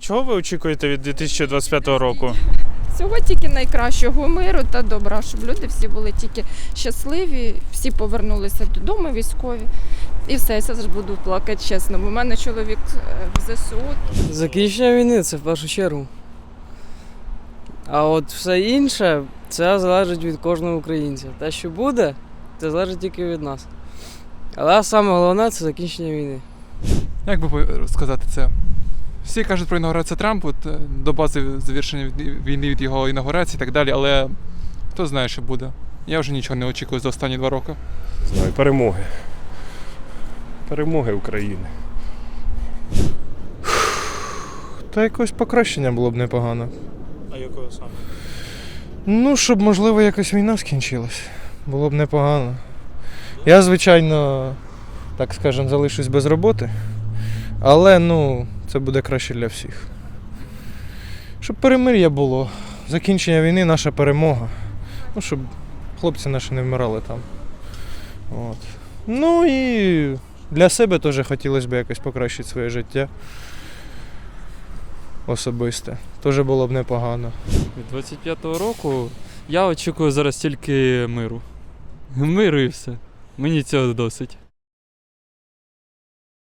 Чого ви очікуєте від 2025 року? Всього тільки найкращого миру та добра, щоб люди всі були тільки щасливі, всі повернулися додому військові. І все, я зараз буду плакати чесно. Бо в мене чоловік е, в ЗСУ. Закінчення війни це в першу чергу. А от все інше, це залежить від кожного українця. Те, що буде, це залежить тільки від нас. Але саме головне це закінчення війни. Як би сказати це? Всі кажуть про інаугурацію Трампа, от, е, до бази завершення війни від його інаугурації і так далі, але хто знає, що буде. Я вже нічого не очікую за останні два роки. знаю, перемоги. Перемоги України. Та якось покращення було б непогано. А якого саме? Ну, щоб, можливо, якось війна скінчилась. Було б непогано. Я, звичайно, так скажемо, залишусь без роботи. Але ну, це буде краще для всіх. Щоб перемир'я було. Закінчення війни наша перемога. Ну, щоб хлопці наші не вмирали там. От. Ну і для себе теж хотілося б якось покращити своє життя. Особисте. Теж було б непогано. Від 25-го року я очікую зараз тільки миру. Миру і все. Мені цього досить.